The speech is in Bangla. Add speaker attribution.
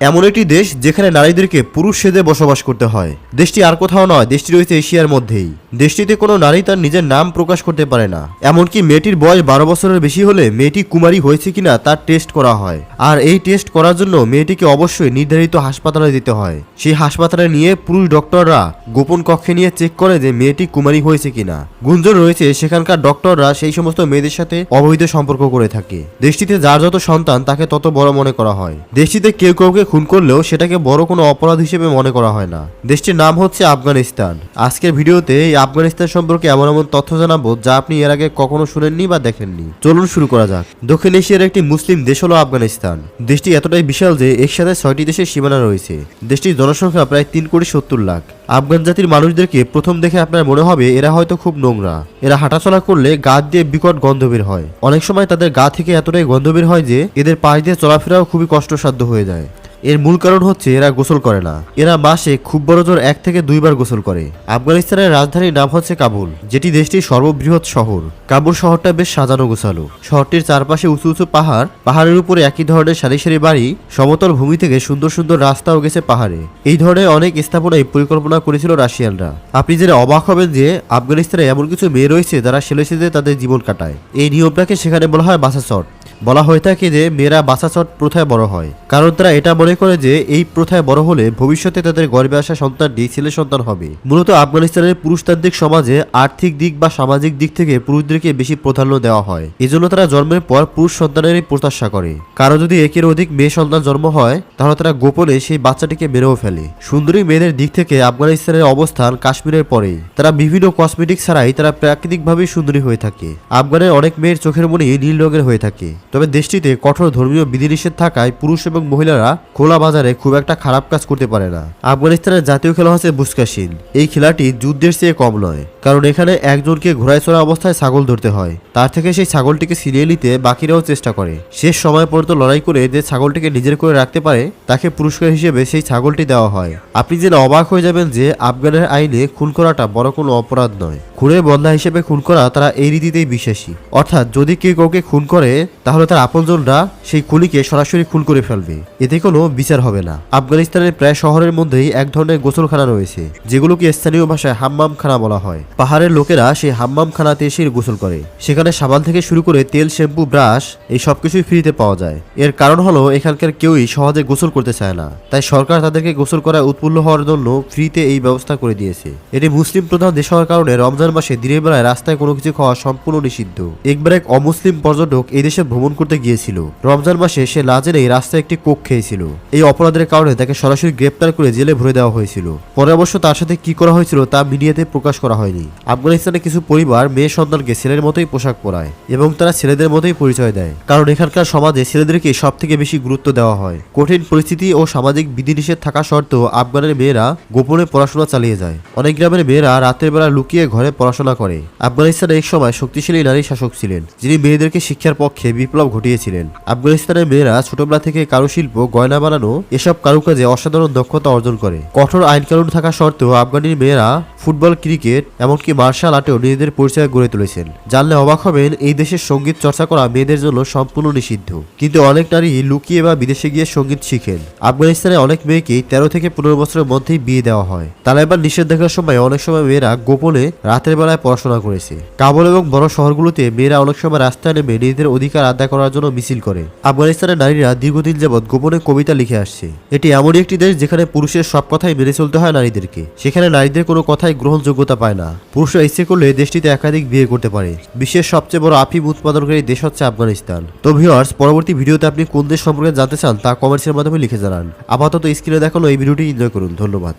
Speaker 1: এমন একটি দেশ যেখানে নারীদেরকে পুরুষ সেজে বসবাস করতে হয়। দেশটি আর কোথাও নয়, দেশটি রয়েছে এশিয়ার মধ্যেই। দেশটিতে কোনো নারী তার নিজের নাম প্রকাশ করতে পারে না। এমনকি মেয়েটির বয়স বারো বছরের বেশি হলে মেয়েটি কুমারী হয়েছে কিনা তার টেস্ট করা হয়। আর এই টেস্ট করার জন্য মেয়েটিকে অবশ্যই নির্ধারিত হাসপাতালে দিতে হয়। সেই হাসপাতালে নিয়ে পুরুষ ডক্টররা গোপন কক্ষে নিয়ে চেক করে যে মেয়েটি কুমারী হয়েছে কিনা। গুঞ্জন রয়েছে, সেখানকার ডক্টররা সেই সমস্ত মেয়েদের সাথে অবৈধ সম্পর্ক করে থাকে। দেশটিতে যার যত সন্তান, তাকে তত বড় মনে করা হয়। দেশটিতে কেউ কাউকে খুন করলেও সেটাকে বড় কোনো অপরাধ হিসেবে মনে করা হয় না। দেশটির নাম হচ্ছে আফগানিস্তান। আজকের ভিডিওতে এই আফগানিস্তান সম্পর্কে এমন এমন তথ্য জানাব যা আপনি এর আগে কখনো শুনেননি বা দেখেননি। চলুন শুরু করা যাক। দক্ষিণ এশিয়ার একটি মুসলিম দেশ হলো আফগানিস্তান। দেশটি এতটাই বিশাল যে এর সাথে ছয়টি দেশের সীমানা রয়েছে। দেশটির জনসংখ্যা প্রায় তিন কোটি সত্তর লাখ। আফগান জাতির মানুষদেরকে প্রথম দেখে আপনার মনে হবে এরা হয়তো খুব নোংরা। এরা হাঁটাচলা করলে গা দিয়ে বিকট গন্ধ বের হয়। অনেক সময় তাদের গা থেকে এতটাই গন্ধ বের হয় যে এদের পাশ দিয়ে চলাফেরাও খুবই কষ্টসাধ্য হয়ে যায়। এর মূল কারণ হচ্ছে এরা গোসল করে না। এরা মাসে খুব বড় জোর এক থেকে দুইবার গোসল করে। আফগানিস্তানের রাজধানীর নাম হচ্ছে কাবুল, যেটি দেশটির সর্ববৃহৎ শহর। কাবুল শহরটা বেশ সাজানো গোছালো। শহরটির চারপাশে উঁচু উঁচু পাহাড়, পাহাড়ের উপরে একই ধরনের সারি সারি বাড়ি, সমতল ভূমি থেকে সুন্দর সুন্দর রাস্তাও গেছে পাহাড়ে। এই ধরনের অনেক স্থাপনায় পরিকল্পনা করেছিল রাশিয়ানরা। আপনি জেনে অবাক হবেন যে আফগানিস্তানে এমন কিছু মেয়ে রয়েছে যারা সেলে সেজে তাদের জীবন কাটায়। এই নিয়মটাকে সেখানে বলা হয় বাসা চট বলা হয়ে থাকে যে মেয়েরা বাসা চট প্রথায় বড় হয়। কারণ তারা এটা মনে করে যে এই প্রথায় বড় হলে ভবিষ্যতে তাদের গর্বে আসা সন্তানটি ছেলে সন্তান হবে। মূলত আফগানিস্তানের পুরুষতান্ত্রিক সমাজে আর্থিক দিক বা সামাজিক দিক থেকে পুরুষদেরকে বেশি প্রাধান্য দেওয়া হয়। এজন্য তারা জন্মের পর পুরুষ সন্তানেরই প্রত্যাশা করে। কারও যদি একের অধিক মেয়ে সন্তান জন্ম হয়, তাহলে তারা গোপনে সেই বাচ্চাটিকে মেরেও ফেলে। সুন্দরী মেয়েদের দিক থেকে আফগানিস্তানের অবস্থান কাশ্মীরের পরে তারা বিভিন্ন কসমেটিক ছাড়াই তারা প্রাকৃতিকভাবেই সুন্দরী হয়ে থাকে। আফগানের অনেক মেয়ের চোখের মনি নীল রঙের হয়ে থাকে। তবে দেশটিতে কঠোর ধর্মীয় বিধিনিষেধ থাকায় পুরুষ এবং মহিলারা খোলা বাজারে খুব একটা খারাপ কাজ করতে পারে না। আফগানিস্তানের জাতীয় খেলা হচ্ছে বুস্কাশিন। এই খেলাটি যুদ্ধের চেয়ে কম নয়, কারণ এখানে একজনকে ঘোড়ায় চড়া অবস্থায় ছাগল ধরতে হয়। তার থেকে সেই ছাগলটিকে ছিনিয়ে নিতে বাকিরাও চেষ্টা করে। শেষ সময় পর্যন্ত লড়াই করে যে ছাগলটিকে নিজের করে রাখতে পারে, তাকে পুরস্কার হিসেবে সেই ছাগলটি দেওয়া হয়। আপনি যেন অবাক হয়ে যাবেন যে আফগানের আইনে খুন করাটা বড় কোনো অপরাধ নয়। খুনের বন্ধা হিসেবে খুন করা তারা এই রীতিতেই বিশ্বাসী। অর্থাৎ যদি কেউ কাউকে খুন করে, তাহলে তার আপনজনরা সেই খুনিকে সরাসরি খুন করে ফেলবে। এতে কোনো বিচার হবে না। আফগানিস্তানের প্রায় শহরের মধ্যেই এক ধরনের গোসলখানা রয়েছে, যেগুলোকে স্থানীয় ভাষায় হাম্মাম খানা বলা হয়। পাহাড়ের লোকেরা সেই হাম্মাম খানাতে এসে গোসল করে। সেখানে সাবান থেকে শুরু করে তেল, শ্যাম্পু, ব্রাশ এই সবকিছুই ফ্রিতে পাওয়া যায়। এর কারণ হলো, এখানকার কেউই সহজে গোসল করতে চায় না। তাই সরকার তাদেরকে গোসল করায় উৎফুল্ল হওয়ার জন্য ফ্রিতে এই ব্যবস্থা করে দিয়েছে। এটি মুসলিম প্রধান দেশ হওয়ার কারণে রমজান মাসে দিনের বেলায় রাস্তায় কোনো কিছু খাওয়া সম্পূর্ণ নিষিদ্ধ। একবার এক অমুসলিম পর্যটক এই দেশে ভ্রমণ করতে গিয়েছিল। রমজান মাসে সে না জেনেই রাস্তায় একটি কোক খেয়েছিল। এই অপরাধের কারণে তাকে সরাসরি গ্রেপ্তার করে জেলে ভরে দেওয়া হয়েছিল। পরে অবশ্য তার সাথে কি করা হয়েছিল তা মিডিয়াতে প্রকাশ করা হয়নি। আফগানিস্তানে কিছু পরিবার মেয়ে সন্তানকে ছেলের মতোই পোশাক পরায় এবং তারা ছেলেদের মতোই পরিচয় দেয়। কারণ এখানকার সমাজে ছেলেদেরকে সব থেকে বেশি গুরুত্ব দেওয়া হয়। কঠিন পরিস্থিতি ও সামাজিক বিধিনিষেধ থাকা সত্ত্বেও আফগানের মেয়েরা গোপনে পড়াশোনা চালিয়ে যায়। অনেক গ্রামের মেয়েরা রাতের বেলা লুকিয়ে ঘরে পড়াশোনা করে। আফগানিস্তানে এক সময় শক্তিশালী নারী শাসক ছিলেন, যিনি মেয়েদেরকে শিক্ষার পক্ষে বিপ্লব ঘটিয়েছিলেন। আফগানিস্তানের মেয়েরা ছোটবেলা থেকে কারুশিল্প, গয়না বানানো, এসব কারুকাজে অসাধারণ দক্ষতা অর্জন করে। কঠোর আইন কানুন থাকা সত্ত্বেও আফগানির মেয়েরা ফুটবল, ক্রিকেট, এমনকি মার্শাল আর্টেও নিজেদের পরিচয় গড়ে তুলেছেন। জানলে অবাক হবেন, এই দেশের সংগীত চর্চা করা মেয়েদের জন্য সম্পূর্ণ নিষিদ্ধ। কিন্তু অনেক নারী লুকিয়ে বা বিদেশে গিয়ে সংগীত শিখেন। আফগানিস্তানে অনেক মেয়েকেই তেরো থেকে পনেরো বছরের মধ্যেই বিয়ে দেওয়া হয়। তালেবান নিষেধাজ্ঞার সময় অনেক সময় মেয়েরা গোপনে রাতের বেলায় পড়াশোনা করেছে। কাবুল এবং বড় শহরগুলোতে মেয়েরা অনেক সময় রাস্তায় নেমে নিজেদের অধিকার আদায় করার জন্য মিছিল করে। আফগানিস্তানের নারীরা দীর্ঘদিন যাবৎ গোপনে কবিতা লিখে আসছে। এটি এমনই একটি দেশ যেখানে পুরুষের সব কথাই মেনে চলতে হয় নারীদেরকে। সেখানে নারীদের কোনো কথাই গ্রহণযোগ্যতা পায় না। পুরুষরা ইচ্ছে করলে দেশটিতে একাধিক বিয়ে করতে পারে। বিশ্বের সবচেয়ে বড় আফিম উৎপাদনকারী দেশ হচ্ছে আফগানিস্তান। তো ভিউয়ার্স, পরবর্তী ভিডিওতে আপনি কোন দেশ সম্পর্কে জানতে চান তা কমেন্টসের মাধ্যমে লিখে জানান। আপাতত স্ক্রিনে দেখানো এই ভিডিওটি এনজয় করুন। ধন্যবাদ।